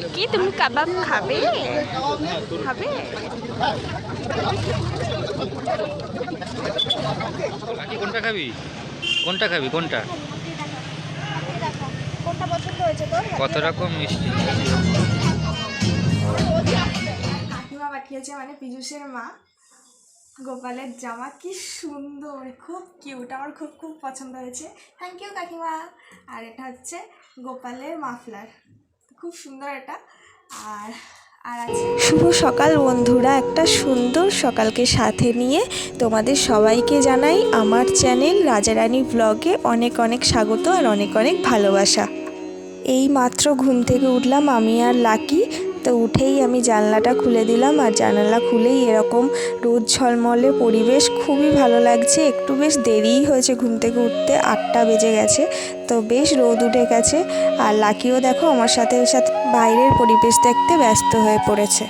Lucky তুমি কাবাব খাবে? খাবে? কোনটা খাবি? কোনটা খাবি? কোনটা? কোনটা পছন্দ হয়েছে তোর? কত রকম মিষ্টি? কাকিমা পাঠিয়েছে মানে পীযুষের মা। গোপালের জামা কি সুন্দর খুব কিউট আমার খুব খুব পছন্দ হয়েছে। থ্যাংক ইউ কাকিমা। আর এটা হচ্ছে গোপালের মাফলার। খুব সুন্দর এটা। আর শুভ সকাল বন্ধুরা, একটা সুন্দর সকালকে সাথে নিয়ে তোমাদের সবাইকে জানাই আমার চ্যানেল রাজারানী ব্লগে অনেক অনেক স্বাগত আর অনেক অনেক ভালোবাসা। এই মাত্র ঘুম থেকে উঠলাম, আমি আর লাকি তো উঠেই আমি জানলাটা খুলে দিলাম আর জানালা খুলেই এরকম রোদ ঝলমলে পরিবেশ খুবই ভালো লাগছে। একটু বেশ দেরিই হয়েছে ঘুম থেকে উঠতে, আটটা বেজে গেছে, তো বেশ রোদ উঠে গেছে। আর লাকিও দেখো আমার সাথে সাথে বাইরের পরিবেশ দেখতে ব্যস্ত হয়ে পড়েছে।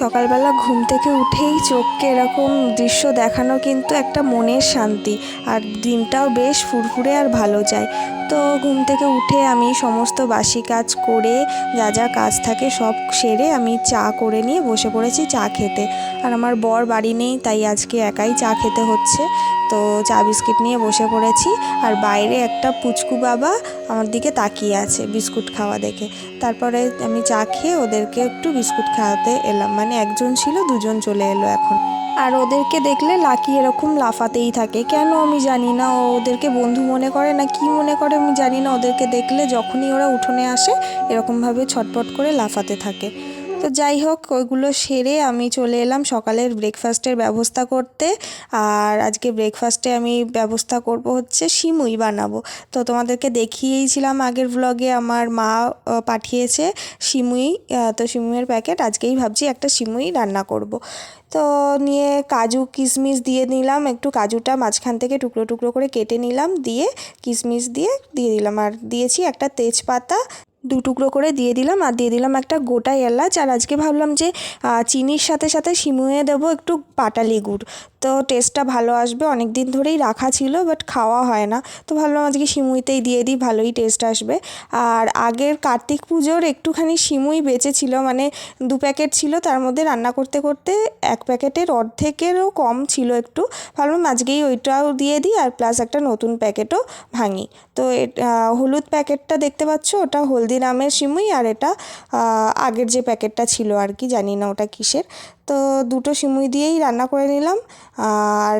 সকালবেলা ঘুম থেকে উঠেই চোখকে এরকম দৃশ্য দেখানো কিন্তু একটা মনের শান্তি, আর দিনটাও বেশ ফুরফুরে আর ভালো যায়। তো ঘুম থেকে উঠে আমি সমস্ত বাসি কাজ করে যা যা কাজ থাকে সব সেরে আমি চা করে নিয়ে বসে পড়েছি চা খেতে। আর আমার বর বাড়ি নেই, তাই আজকে একাই চা খেতে হচ্ছে। তো চা বিস্কিট নিয়ে বসে পড়েছি। আর বাইরে একটা পুচকু বাবা আমার দিকে তাকিয়ে আছে বিস্কুট খাওয়া দেখে। তারপরে আমি চা খেয়ে ওদেরকে একটু বিস্কুট খাওয়াতে এলাম। মানে একজন ছিল, দুজন চলে এলো এখন। আর ওদেরকে দেখলে লাকি এরকম লাফাতেই থাকে। কেন আমি জানি না, ও ওদেরকে বন্ধু মনে করে না কি মনে করে আমি জানি না। ওদেরকে দেখলে যখনই ওরা উঠোনে আসে, এরকমভাবে ছটপট করে লাফাতে থাকে। তো যাই হোক, ওইগুলো সেরে আমি চলে এলাম সকালের ব্রেকফাস্টের ব্যবস্থা করতে। আর আজকে ব্রেকফাস্টে আমি ব্যবস্থা করব হচ্ছে সিমুই বানাবো। তো তোমাদেরকে দেখিয়েইছিলাম আগের ব্লগে আমার মা পাঠিয়েছে সিমুই। তো সিমুইয়ের প্যাকেট আজকেই ভাবছি একটা সিমুই রান্না করব। তো নিয়ে কাজু কিশমিশ দিয়ে নিলাম, একটু কাজুটা মাঝখান থেকে টুকরো টুকরো করে কেটে নিলাম, দিয়ে কিশমিশ দিয়ে দিয়ে দিলাম। আর দিয়েছি একটা তেজপাতা দু টুকরো করে দিয়ে দিলাম আর দিয়ে দিলাম একটা গোটা এলাচ। আর আজকে ভাবলাম যে চিনির সাথে সাথে সিমুয়ে দেবো একটু পাটালি গুড় তো টেস্টটা ভালো আসবে অনেক দিন ধরেই রাখা ছিল বাট খাওয়া হয় না। তো ভাবলাম আজকে সিমুইতেই দিয়ে দিই, ভালোই টেস্ট আসবে। আর আগের কার্তিক পুজোর একটুখানি সিমুই বেঁচেছিল মানে দু প্যাকেট ছিল, তার মধ্যে রান্না করতে করতে এক প্যাকেটের অর্ধেকেরও কম ছিল একটু। ভাবলাম আজকেই ওইটাও দিয়ে দিই আর প্লাস একটা নতুন প্যাকেটও ভাঙি। তো হলুদ প্যাকেটটা দেখতে পাচ্ছ, ওটা হলদিরামের সিমুই আর এটা আগের যে প্যাকেটটা ছিল আর কি, জানি না ওটা কিসের। তো দুটো সিমুই দিয়েই রান্না করে নিলাম। আর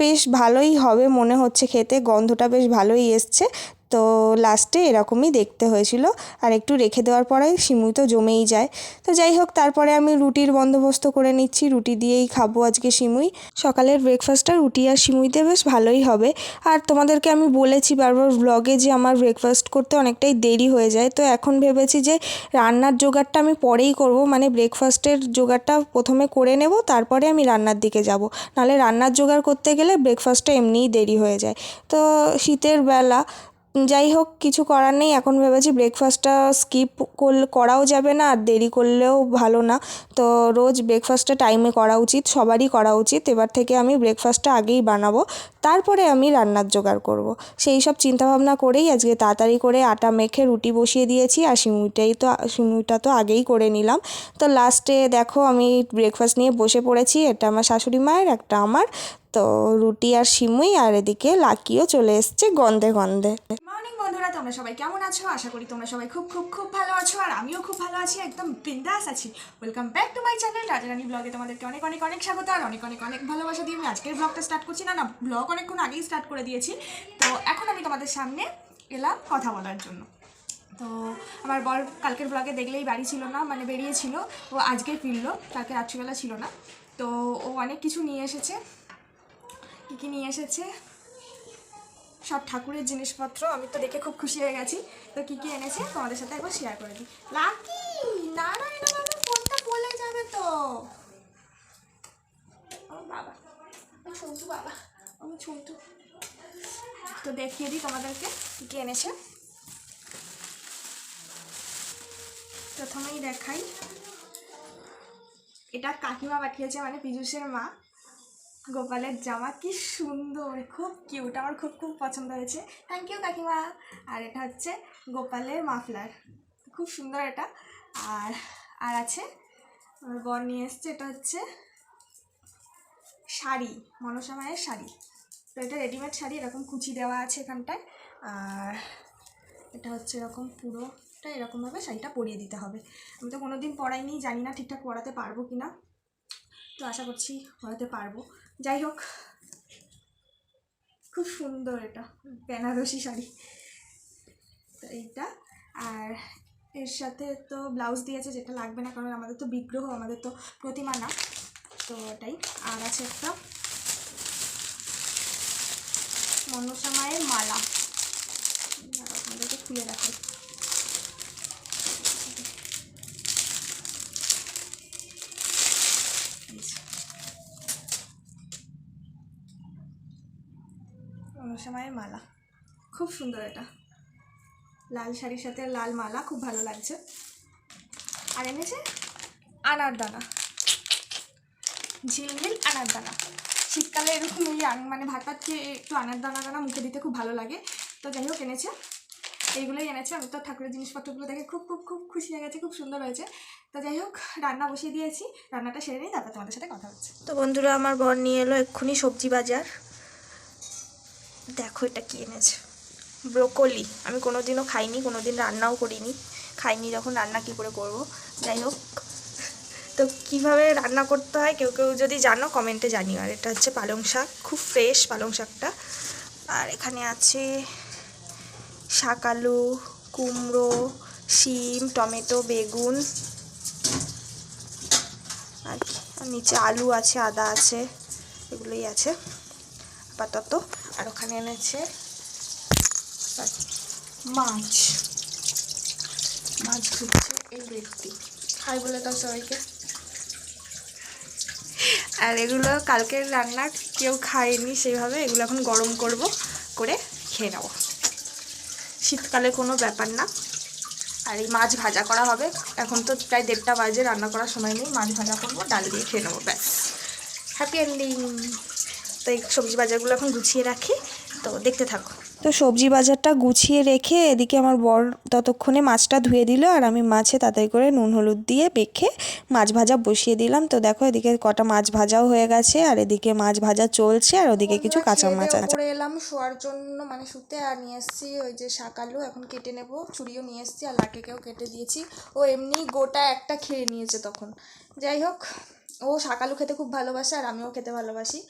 বেশ ভালোই হবে মনে হচ্ছে খেতে, গন্ধটা বেশ ভালোই এসছে। তো লাস্টে এরকমই দেখতে হয়েছিল। আর একটু রেখে দেওয়ার পরে সিমুই তো জমেই যায়। তো যাই হোক, তারপরে আমি রুটির বন্দোবস্ত করে নিচ্ছি। রুটি দিয়েই খাব আজকে সিমুই সকালের ব্রেকফাস্টটা রুটি আর সিমুইতে বেশ ভালোই হবে। আর তোমাদেরকে আমি বলেছি বারবার ব্লগে যে আমার ব্রেকফাস্ট করতে অনেকটাই দেরি হয়ে যায়। তো এখন ভেবেছি যে রান্নার জোগাড়টা আমি পরেই করব। মানে ব্রেকফাস্টের জোগাড়টা প্রথমে করে নেব, তারপরে আমি রান্নার দিকে যাব। নাহলে রান্নার জোগাড় করতে গেলে ব্রেকফাস্টটা এমনিই দেরি হয়ে যায়। তো শীতের বেলা যাই হোক, কিছু করার নেই। এখন ভেবেছি ব্রেকফাস্টটা স্কিপ করলে করাও যাবে না, আর দেরি করলেও ভালো না। তো রোজ ব্রেকফাস্টটা টাইমে করা উচিত, সবারই করা উচিত। এবার থেকে আমি ব্রেকফাস্টটা আগেই বানাবো, তারপরে আমি রান্নার জোগাড় করব। সেই সব চিন্তাভাবনা করেই আজকে তাড়াতাড়ি করে আটা মেখে রুটি বসিয়ে দিয়েছি, আর সিমুইটাই তো, সিমুইটা তো আগেই করে নিলাম। তো লাস্টে দেখো, আমি ব্রেকফাস্ট নিয়ে বসে পড়েছি। এটা আমার শাশুড়ি মায়ের, একটা আমার। তো রুটি আর সিমুই আর এদিকে লাকিও চলে এসছে গন্ধে গন্ধে। মর্নিং বন্ধুরা, তোমরা সবাই কেমন আছো? আশা করি তোমরা সবাই খুব খুব খুব ভালো আছো আর আমিও খুব ভালো আছি, একদম বিন্দাস আছি। Welcome back to my channel Rajarani ব্লগে তোমাদেরকে অনেক অনেক অনেক স্বাগত আর অনেক অনেক অনেক ভালোবাসা দিয়ে আমি আজকের ব্লগটা স্টার্ট করছি। না না ব্লগ অনেকক্ষণ আগেই স্টার্ট করে দিয়েছি। তো এখন আমি তোমাদের সামনে এলাম কথা বলার জন্য। তো আমার বর কালকের ব্লগে দেখলেই বাড়ি ছিল না মানে বেরিয়েছিল ও আজকে ফিরলো, কালকে রাত্রিবেলা ছিল না। তো ও অনেক কিছু নিয়ে এসেছে। কী কী নিয়ে এসেছে? সব ঠাকুরের জিনিসপত্র, আমি তো দেখে খুব খুশি হয়ে গেছি। তো কি কি এনেছে? তোমাদের সাথে একবার শেয়ার করে দিই। লাকি! নারায়ণ বাবা ফোনটা বলে যাবে তো। আমার বাবা ছন্তু বাবা, আমার ছন্তু তো দেখিয়ে দিই তোমাদেরকে কি কি এনেছে। প্রথমেই দেখাই। এটা কাকিমা পাঠিয়েছে মানে পীযুষের মা। গোপালের জামা, কি সুন্দর, খুব কিউট আমার খুব খুব পছন্দ হয়েছে। থ্যাংক ইউ কাকিমা। আর এটা হচ্ছে গোপালের মাফলার। খুব সুন্দর এটা। আর আর আছে বর নিয়ে এসছে, এটা হচ্ছে শাড়ি, মনসা মায়ের শাড়ি। তো এটা রেডিমেড শাড়ি, এরকম কুচি দেওয়া আছে এখানটায়। আর এটা হচ্ছে এরকম পুরোটা এরকমভাবে শাড়িটা পরিয়ে দিতে হবে। আমি তো কোনো দিন পরাইনি, জানি না ঠিকঠাক পরাতে পারব কি না তো আশা করছি পরাতে পারব। যাই হোক খুব সুন্দর এটা, বেনারসি শাড়ি। তো এইটা, আর এর সাথে তো ব্লাউজ দিয়েছে যেটা লাগবে না, কারণ আমাদের তো বিগ্রহ, আমাদের তো প্রতিমা না। তো এটাই আর আছে একটা মনসা মায়ের মালা। আপনাদেরকে খুলে রাখি মায়ের মালা। খুব সুন্দর এটা। লাল শাড়ির সাথে লাল মালা, খুব ভালো লাগছে। আর এনেছে আনার দানা। ঝিলমিল আনার দানা। শীতকালে এরকম এই মানে ভাত ভাত খেয়ে একটু আনার দানা দানা মুখে দিতে খুব ভালো লাগে। তো যাই হোক এনেছে। এইগুলোই এনেছে। আমি তো ঠাকুরের জিনিসপত্রগুলো দেখে খুব খুব খুব খুশি হয়ে গেছে। খুব সুন্দর হয়েছে। তো যাই হোক, রান্না বসিয়ে দিয়েছি। রান্নাটা সেরে নিই, তারপর তোমাদের সাথে কথা হচ্ছে। তো বন্ধুরা, আমার বর নিয়ে এলো এক্ষুনি সবজি বাজার। দেখো এটা কি এনেছে। ব্রোকলি। আমি কোনোদিনও খাইনি, কোনোদিন রান্নাও করিনি। খাইনি যখন রান্না কি করে করব। যাই হোক। তো কীভাবে রান্না করতে হয় কেউ কেউ যদি জানো কমেন্টে জানিও। আর এটা হচ্ছে পালং শাক, খুব ফ্রেশ পালং শাকটা। আর এখানে আছে শাক আলু, কুমড়ো, শিম, টমেটো, বেগুন। আর নিচে আলু আছে, আদা আছে, এগুলোই আছে। আপাতত আর ওখানে এনেছে মাছ। মাছ খুঁজছে এই ব্যক্তি। খাই বলে দাও সবাইকে। আর এগুলো কালকের রান্না কেউ খায়নি সেইভাবে এগুলো এখন গরম করব, করে খেয়ে নেব। শীতকালে কোনো ব্যাপার না। আর এই মাছ ভাজা করা হবে। এখন তো প্রায় দেড়টা বাজে, রান্না করার সময় নেই। মাছ ভাজা করব, ডাল দিয়ে খেয়ে নেব, ব্যাস। হ্যাপি এন্ডিং তো এই সবজি বাজারগুলো এখন গুছিয়ে রাখি। তো দেখতে থাকো। তো সবজি বাজারটা গুছিয়ে রেখে এদিকে আমার বর ততক্ষণে মাছটা ধুয়ে দিল আর আমি মাছে তাড়াতাড়ি করে নুন হলুদ দিয়ে মেখে মাছ ভাজা বসিয়ে দিলাম। তো দেখো এদিকে কটা মাছ ভাজাও হয়ে গেছে আর এদিকে মাছ ভাজা চলছে আর ওদিকে কিছু কাঁচা মাছ আছে। করে এলাম শোয়ার জন্য মানে শুতে আর নিয়ে এসেছি ওই যে শাক আলু এখন কেটে নেব। চুড়িও নিয়ে এসেছি আর লাকেকেও কেটে দিয়েছি। ও এমনি গোটা একটা খেয়ে নিয়েছে তখন। যাই হোক ও শাক আলু খেতে খুব ভালোবাসে আর আমিও খেতে ভালোবাসি।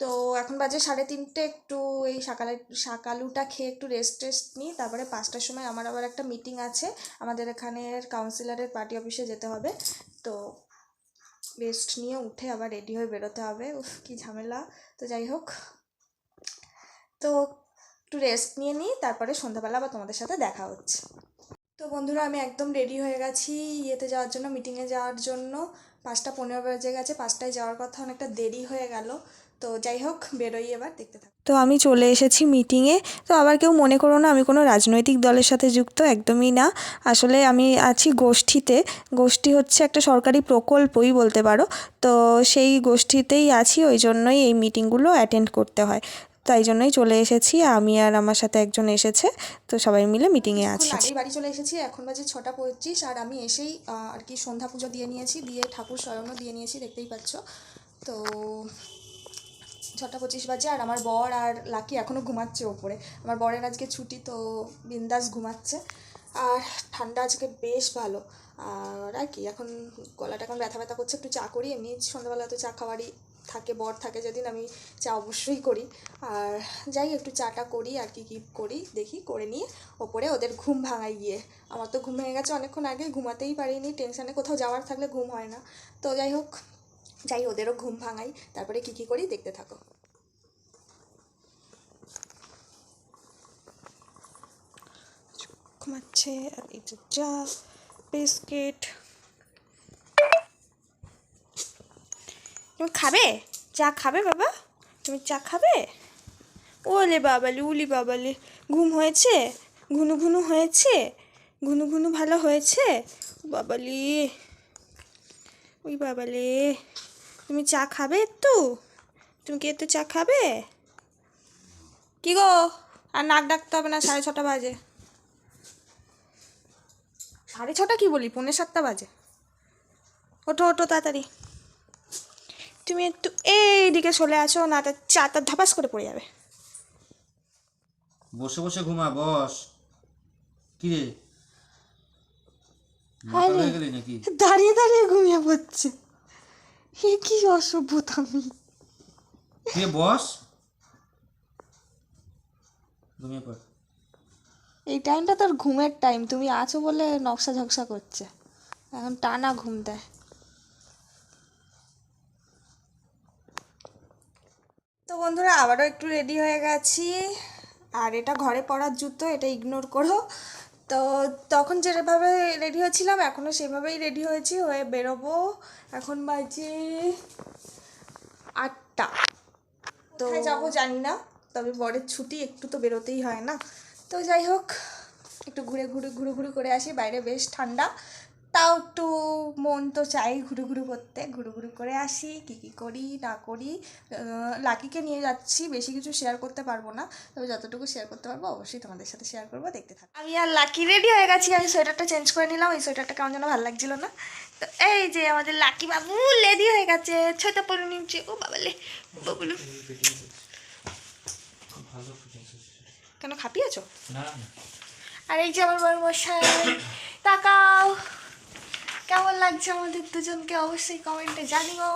তো এখন বাজে সাড়ে তিনটে, একটু এই সকালে শাক আলুটা খেয়ে একটু রেস্ট টেস্ট নিই, তারপরে পাঁচটার সময় আমার আবার একটা মিটিং আছে, আমাদের এখানের কাউন্সিলরের পার্টি অফিসে যেতে হবে, তো রেস্ট নিয়ে উঠে আবার রেডি হয়ে বেরোতে হবে, উফ, কী ঝামেলা, তো যাই হোক। তো একটু রেস্ট নিয়ে নিই, তারপরে সন্ধ্যাবেলা আবার তোমাদের সাথে দেখা হচ্ছে। তো বন্ধুরা, আমি একদম রেডি হয়ে গেছি ইয়েতে যাওয়ার জন্য মিটিংয়ে যাওয়ার জন্য। পাঁচটা পনেরো বেজে গেছে, পাঁচটায় যাওয়ার কথা অনেকটা দেরি হয়ে গেল তো যাই হোক বেরোই এবার দেখতে থাকো। তো আমি চলে এসেছি মিটিংয়ে তো আবার কেউ মনে করো না আমি কোনো রাজনৈতিক দলের সাথে যুক্ত একদমই না। আসলে আমি আছি গোষ্ঠীতে। গোষ্ঠী হচ্ছে একটা সরকারি প্রকল্পই বলতে পারো। তো সেই গোষ্ঠীতেই আছি ওই জন্যই এই মিটিংগুলো অ্যাটেন্ড করতে হয়। তাই জন্যই চলে এসেছি। আমি আর আমার সাথে একজন এসেছে। তো সবাই মিলে মিটিংয়ে আছি। আগেই বাড়ি চলে এসেছি এখন বাজে ছটা পঁচিশ। আর আমি এসেই আর কি সন্ধ্যা পুজো দিয়ে নিয়েছি দিয়ে ঠাকুর স্বয়ংও দিয়ে নিয়েছি দেখতেই পাচ্ছ। তো ছটা পঁচিশ বাজে আর আমার বর আর লাকি এখনও ঘুমাচ্ছে ওপরে। আমার বরের আজকে ছুটি, তো বিন্দাস ঘুমাচ্ছে। আর ঠান্ডা আজকে বেশ ভালো। আর আর কি, এখন গলাটা এখন ব্যথা ব্যথা করছে, একটু চা করি। এমনি সন্ধ্যাবেলা তো চা খাওয়ারই থাকে, বর থাকে, যেদিন আমি চা অবশ্যই করি। আর যাই একটু চাটা করি আর কি কী করি, দেখি, করে নিয়ে ওপরে ওদের ঘুম ভাঙাই গিয়ে। আমার তো ঘুম ভেঙে গেছে, অনেকক্ষণ আগে ঘুমাতেই পারিনি টেনশানে কোথাও যাওয়ার থাকলে ঘুম হয় না। তো যাই হোক যাই ওদেরও ঘুম ভাঙাই, তারপরে কী কী করি দেখতে থাকো। ঘুমাচ্ছে, আর এই যে চা, বিস্কিট। তুমি খাবে? চা খাবে বাবা? তুমি চা খাবে? ওলে বাবালে, উলি বাবালে, ঘুম হয়েছে? ঘুনু ঘুনু হয়েছে? ঘুনু ঘুনু ভালো হয়েছে? বাবালি, ওই বাবালে। তুমি চা খাবে একটু? তুমি কি একটু চা খাবে? কি গো? আর নাক ডাকতে হবে না সাড়ে ছটা বাজে। সাড়ে ছটা কি বলি? পৌনে সাতটা বাজে। ওঠো ওঠো তাড়াতাড়ি। তুমি একটু এইদিকে চলে আসো না তো চারটা ধাপাস করে পড়ে যাবে। বসে বসে ঘুমা বস। কি রে? দাঁড়িয়ে দাঁড়িয়ে ঘুমিয়ে পড়ছে। এ কি অসভ্যতামি তুই বস ঘুমিয়ে পড় এই টাইমটা তোর ঘুমের টাইম তুমি আছো বলে নকশা ঝকসা করছে। এখন টানা ঘুম দেয়। তো বন্ধুরা আবারও একটু রেডি হয়ে গেছি। আর এটা ঘরে পরার জুতো এটা ইগনোর করো। তো তখন যেভাবে রেডি হয়েছিলাম এখনও সেভাবেই রেডি হয়েছি। হয়ে বেরোবো। এখন বাজে আটটা। তো যাব জানি না, তবে বরের ছুটি, একটু তো বেরোতেই হয় না। তো যাই হোক, একটু ঘুরে ঘুরে ঘুরে ঘুরে করে আসি। বাইরে বেশ ঠান্ডা। তাও একটু মন তো চাই ঘুরে ঘুরে করতে ঘুরে ঘুরে করে আসি কী কী করি না করি লাকিকে নিয়ে যাচ্ছি বেশি কিছু শেয়ার করতে পারব না তবে যতটুকু শেয়ার করতে পারব অবশ্যই তোমাদের সাথে শেয়ার করব দেখতে থাকো। আমি আর লাকি রেডি হয়ে গেছি আমি সোয়েটারটা চেঞ্জ করে নিলাম এই সোয়েটারটা কেমন যেন ভালো লাগছিল না। তো এই যে আমাদের লাকি বাবু লেডি হয়ে গেছে ছোট পরে নিচ্ছে ও বাবালে বাবুলু কেন খাপিয়েছো? না। আর এই যে আমার বড় মশাই তাকাও। কেমন লাগছে আমাদের দুজনকে অবশ্যই কমেন্টে জানিও।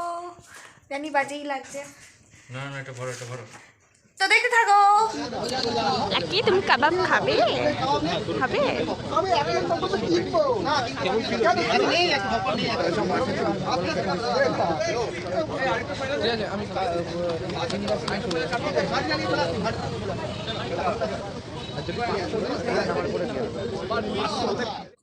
জানি বাজেই লাগছে। না না এটা বড় এটা বড় তো দেখতে থাকো। লাকি তুমি কাবাব খাবে? খাবে?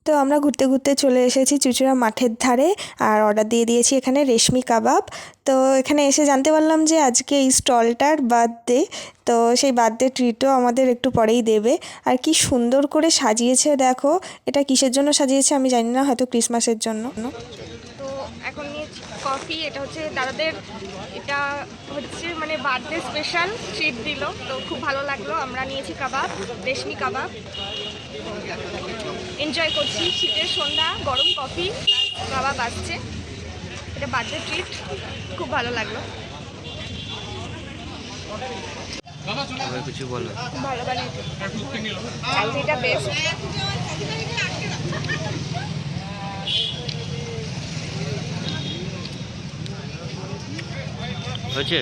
তো আমরা ঘুরতে ঘুরতে চলে এসেছি চুচুড়া মাঠের ধারে আর অর্ডার দিয়ে দিয়েছি এখানে রেশমি কাবাব। তো এখানে এসে জানতে পারলাম যে আজকে এই স্টলটার বার্থডে, তো সেই বার্থডে ট্রিটও আমাদের একটু পরেই দেবে। আর কি সুন্দর করে সাজিয়েছে দেখো, এটা কিসের জন্য সাজিয়েছে আমি জানি না, হয়তো ক্রিসমাসের জন্য। তো এখন নিয়েছি কফি এটা হচ্ছে দাদাদের, এটা হচ্ছে মানে বার্থডে স্পেশাল ট্রিট দিল। তো খুব ভালো লাগল, আমরা নিয়েছি কাবাব, রেশমি কাবাব। এনজয় করছি। শীতের সন্ধ্যা গরম কফি বাবা বাজছে। এটা বার্থডে ট্রিট খুব ভালো লাগল। কিছু বলো। ভালো বানিয়েছে বেস্ট হয়েছে?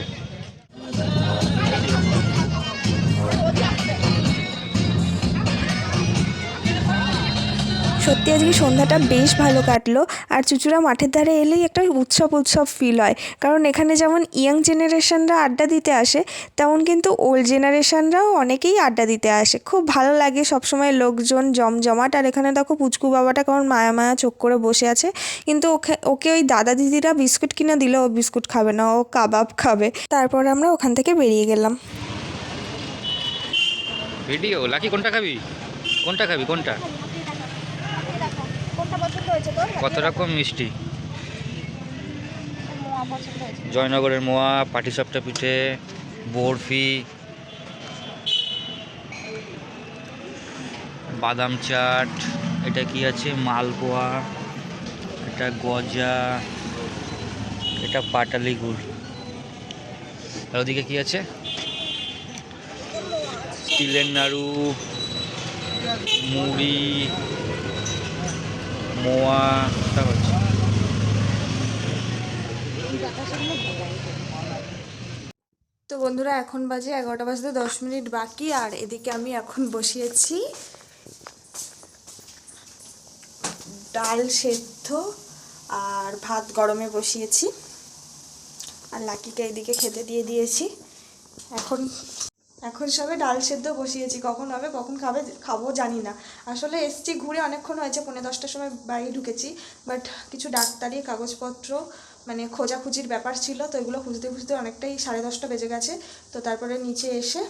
সত্যি আজকে সন্ধ্যাটা বেশ ভালো কাটলো। আর চুচুড়া মাঠের ধারে এলেই একটা উৎসব উৎসব ফিল হয়। কারণ এখানে যেমন ইয়াং জেনারেশনরা আড্ডা দিতে আসে, তেমন কিন্তু ওল্ড জেনারেশনরাও অনেকেই আড্ডা দিতে আসে। খুব ভালো লাগে সবসময় লোকজন জমজমাট। আর এখানে দেখো পুচকু বাবাটা কেমন মায়া মায়া চোখ করে বসে আছে। কিন্তু ওকে ওকে ওই দাদা দিদিরা বিস্কুট কিনে দিলে, ও বিস্কুট খাবে না, ও কাবাব খাবে। তারপর আমরা ওখান থেকে বেরিয়ে গেলাম। ভিডিও? লাকি কোনটা খাবি? কোনটা খাবি? কোনটা কোনটা পছন্দ হয়েছে তোর কত রকম মিষ্টি। জয়নগরের মোয়া পাটিসাপটা পিঠে বরফি বাদাম চাট এটা কি আছে? মালপোয়া এটা গজা এটা পাটালি গুড়। আর ওদিকে কি আছে? তিলের নাড়ু মুড়ি মোয়া হচ্ছে। তো বন্ধুরা, এখন বাজে এগারোটা বাজতে দশ মিনিট বাকি, আর এদিকে আমি এখন বসিয়েছি। ডাল সেদ্ধ আর ভাত গরমে বসিয়েছি। আর লাকিকে এদিকে খেতে দিয়ে দিয়েছি। এখন এখন সবে ডাল সেদ্ধ বসিয়েছি, কখন হবে, কখন খাবে খাব জানি না। আসলে এসছি ঘুরে অনেকক্ষণ হয়েছে, পৌনে দশটার সময় বাড়ি ঢুকেছি বাট কিছু ডাক্তারি, কাগজপত্র মানে খোঁজাখুঁজির ব্যাপার ছিল, তো এগুলো খুঁজতে খুঁজতে অনেকটাই সাড়ে দশটা বেজে গেছে, তো তারপরে নিচে এসে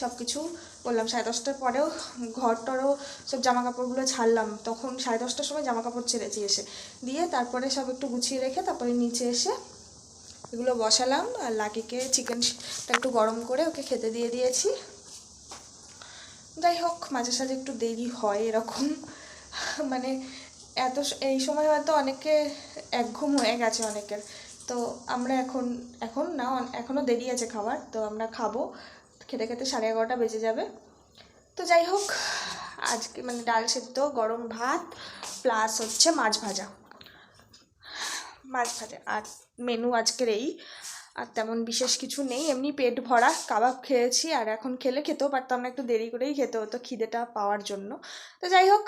সব কিছু করলাম সাড়ে দশটার পরেও ঘর টরও সব জামা কাপড়গুলো ছাড়লাম, তখন সাড়ে দশটার সময় জামা কাপড় ছেড়েছি এসে। দিয়ে তারপরে সব একটু গুছিয়ে রেখে তারপরে নিচে এসে এগুলো বসালাম আর লাকিকে চিকেনটা একটু গরম করে ওকে খেতে দিয়ে দিয়েছি। যাই হোক, মাঝে সাঝে একটু দেরি হয় এরকম। মানে এত এই সময় হয়তো অনেকে এক ঘুম হয়ে গেছে অনেকের। তো আমরা এখন এখন না এখনও দেরি আছে খাবার তো আমরা খাব। খেতে খেতে সাড়ে এগারোটা বেজে যাবে। তো যাই হোক, আজকে মানে ডাল সেদ্ধ, গরম ভাত, প্লাস হচ্ছে মাছ ভাজা। মাছ আর মেনু আজকের এই। আর তেমন বিশেষ কিছু নেই। এমনি পেট ভরা, কাবাব খেয়েছি। আর এখন খেলে খেতেও পারতাম না, একটু দেরি করেই খেতে হতো খিদেটা পাওয়ার জন্য। তো যাই হোক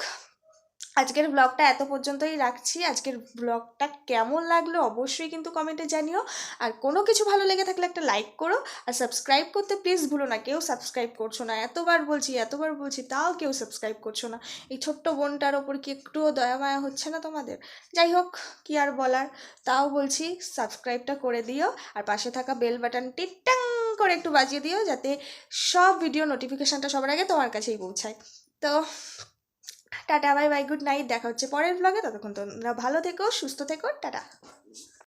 আজকের ব্লগটা এত পর্যন্তই রাখছি। আজকের ব্লগটা কেমন লাগল অবশ্যই কিন্তু কমেন্টে জানিও। আর কোনো কিছু ভালো লেগে থাকলে একটা লাইক করো। আর সাবস্ক্রাইব করতে প্লিজ ভুলো না, কেউ সাবস্ক্রাইব করছ না। এতবার বলছি এতবার বলছি, তাও কেউ সাবস্ক্রাইব করছ না। এই ছোট্ট বোনটার ওপর কি একটুও দয়া মায়া হচ্ছে না তোমাদের? যাই হোক, কি আর বলার? তাও বলছি সাবস্ক্রাইবটা করে দিও। আর পাশে থাকা বেল বাটনটি টাং করে একটু বাজিয়ে দিও, যাতে সব ভিডিও নোটিফিকেশানটা সবার আগে তোমার কাছেই পৌঁছায়। তো tata, bye bye, good night, দেখা হচ্ছে পরের ব্লগে ততক্ষণ তোমরা ভালো থেকো, সুস্থ থেকো, টাটা।